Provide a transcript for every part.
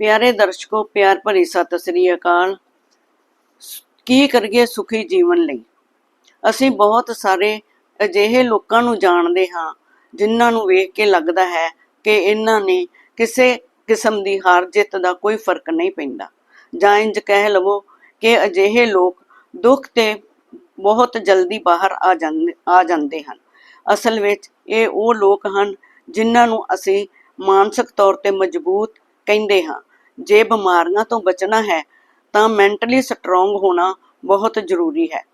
ਪਿਆਰੇ ਦਰਸ਼ਕੋ, ਪਿਆਰ ਭਰੀ ਸਤਿ ਸ੍ਰੀ ਅਕਾਲ। ਕੀ ਕਰੀਏ ਸੁਖੀ ਜੀਵਨ ਲਈ? ਅਸੀਂ ਬਹੁਤ ਸਾਰੇ ਅਜਿਹੇ ਲੋਕਾਂ ਨੂੰ ਜਾਣਦੇ ਹਾਂ, ਜਿਨ੍ਹਾਂ ਨੂੰ ਵੇਖ ਕੇ ਲੱਗਦਾ ਹੈ ਕਿ ਇਹਨਾਂ ਨੇ ਕਿਸੇ ਕਿਸਮ ਦੀ ਹਾਰ ਜਿੱਤ ਦਾ ਕੋਈ ਫ਼ਰਕ ਨਹੀਂ ਪੈਂਦਾ। ਜਾਂ ਇੰਜ ਕਹਿ ਲਵੋ ਕਿ ਅਜਿਹੇ ਲੋਕ ਦੁੱਖ ਤੇ ਬਹੁਤ ਜਲਦੀ ਬਾਹਰ ਆ ਜਾਂਦੇ ਆ ਜਾਂਦੇ ਹਨ। ਅਸਲ ਵਿੱਚ ਇਹ ਉਹ ਲੋਕ ਹਨ, ਜਿਨ੍ਹਾਂ ਨੂੰ ਅਸੀਂ ਮਾਨਸਿਕ ਤੌਰ ਤੇ ਮਜ਼ਬੂਤ ਕਹਿੰਦੇ ਹਾਂ। ਜੇ ਬਿਮਾਰੀਆਂ ਤੋਂ ਬਚਣਾ ਹੈ, ਤਾਂ ਮੈਂਟਲੀ ਸਟਰੋਂਗ ਹੋਣਾ ਬਹੁਤ ਜ਼ਰੂਰੀ ਹੈ।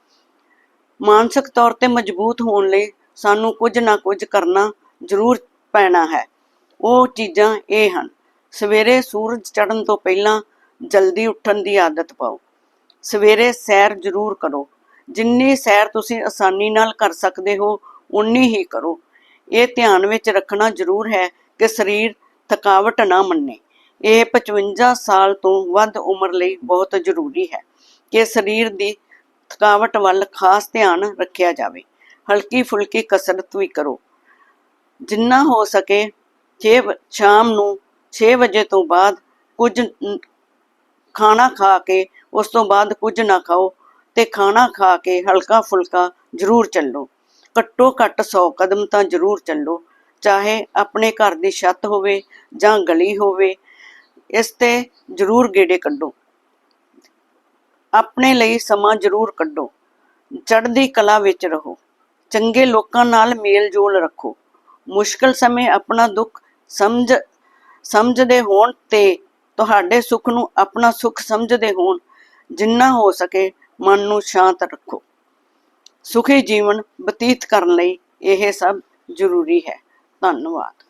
ਮਾਨਸਿਕ ਤੌਰ ਤੇ ਮਜ਼ਬੂਤ ਹੋਣ ਲਈ ਸਾਨੂੰ ਕੁਝ ਨਾ ਕੁਝ ਕਰਨਾ ਜ਼ਰੂਰ ਪੈਣਾ ਹੈ। ਉਹ ਚੀਜ਼ਾਂ ਇਹ ਹਨ, ਸਵੇਰੇ ਸੂਰਜ ਚੜ੍ਹਨ ਤੋਂ ਪਹਿਲਾਂ ਜਲਦੀ ਉੱਠਣ ਦੀ ਆਦਤ ਪਾਓ। ਸਵੇਰੇ ਸੈਰ ਜ਼ਰੂਰ ਕਰੋ, ਜਿੰਨੀ ਸੈਰ ਤੁਸੀਂ ਆਸਾਨੀ ਨਾਲ ਕਰ ਸਕਦੇ ਹੋ ਉਨੀ ਹੀ ਕਰੋ। ਇਹ ਧਿਆਨ ਵਿੱਚ ਰੱਖਣਾ ਜ਼ਰੂਰ ਹੈ ਕਿ ਸਰੀਰ ਥਕਾਵਟ ਨਾ ਮੰਨੇ। ਇਹ 55 ਸਾਲ ਤੋਂ ਵੱਧ ਉਮਰ ਲਈ ਬਹੁਤ ਜ਼ਰੂਰੀ ਹੈ ਕਿ ਸਰੀਰ ਦੀ ਥਕਾਵਟ ਵੱਲ ਖਾਸ ਧਿਆਨ ਰੱਖਿਆ ਜਾਵੇ। ਹਲਕੀ ਫੁਲਕੀ ਕਸਰਤ ਵੀ ਕਰੋ। ਜਿੰਨਾ ਹੋ ਸਕੇ 6 ਸ਼ਾਮ ਨੂੰ 6 ਵਜੇ ਤੋਂ ਬਾਅਦ ਕੁਝ ਖਾਣਾ ਖਾ ਕੇ ਉਸ ਤੋਂ ਬਾਅਦ ਕੁਝ ਨਾ ਖਾਓ ਤੇ ਖਾਣਾ ਖਾ ਕੇ ਹਲਕਾ ਫੁਲਕਾ ਜ਼ਰੂਰ ਚੱਲੋ। ਘੱਟੋ ਘੱਟ 100 ਕਦਮ ਤਾਂ ਜ਼ਰੂਰ ਚੱਲੋ। ਚਾਹੇ ਆਪਣੇ ਘਰ ਦੀ ਛੱਤ ਹੋਵੇ ਜਾਂ ਗਲੀ ਹੋਵੇ ਇਸ ਤੇ ਜ਼ਰੂਰ ਗੇੜੇ ਕੱਢੋ। ਆਪਣੇ ਲਈ ਸਮਾਂ ਜ਼ਰੂਰ ਕੱਢੋ। ਚੜ੍ਹਦੀ ਕਲਾ ਵਿੱਚ ਰਹੋ। ਚੰਗੇ ਲੋਕਾਂ ਨਾਲ ਮੇਲ ਜੋਲ ਰੱਖੋ। ਮੁਸ਼ਕਲ ਸਮੇਂ ਆਪਣਾ ਦੁੱਖ ਸਮਝ, ਸਮਝਦੇ ਹੋਣ ਤੇ ਤੁਹਾਡੇ ਸੁੱਖ ਨੂੰ ਆਪਣਾ ਸੁੱਖ ਸਮਝਦੇ ਹੋਣ, ਜਿੰਨਾ ਹੋ ਸਕੇ ਮਨ ਨੂੰ ਸ਼ਾਂਤ ਰੱਖੋ। ਸੁਖੀ ਜੀਵਨ ਬਤੀਤ ਕਰਨ ਲਈ ਇਹ ਸਭ ਜ਼ਰੂਰੀ ਹੈ। ਧੰਨਵਾਦ।